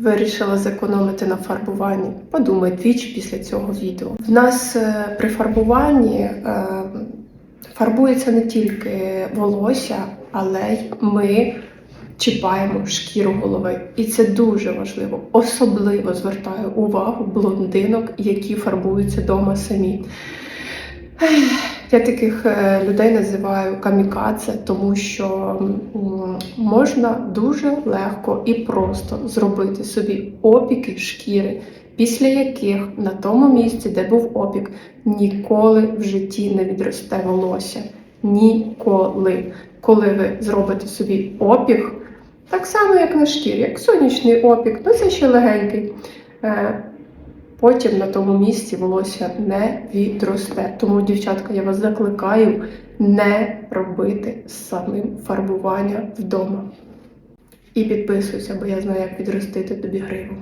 Вирішила зекономити на фарбуванні. Подумай двічі після цього відео. В нас е, при фарбуванні е, фарбується не тільки волосся, але й ми чіпаємо шкіру голови. І це дуже важливо. Особливо звертаю увагу блондинок, які фарбуються вдома самі. Я таких е, людей називаю камікадзе, тому що можна дуже легко і просто зробити собі опіки шкіри, після яких на тому місці, де був опік, ніколи в житті не відросте волосся. Ніколи. Коли ви зробите собі опік, так само, як на шкірі, як сонячний опік, ну це ще легенький. Потім на тому місці волосся не відросте. Тому, дівчатка, я вас закликаю не робити самим фарбування вдома. І підписуйся, бо я знаю, як відростити тобі гриву.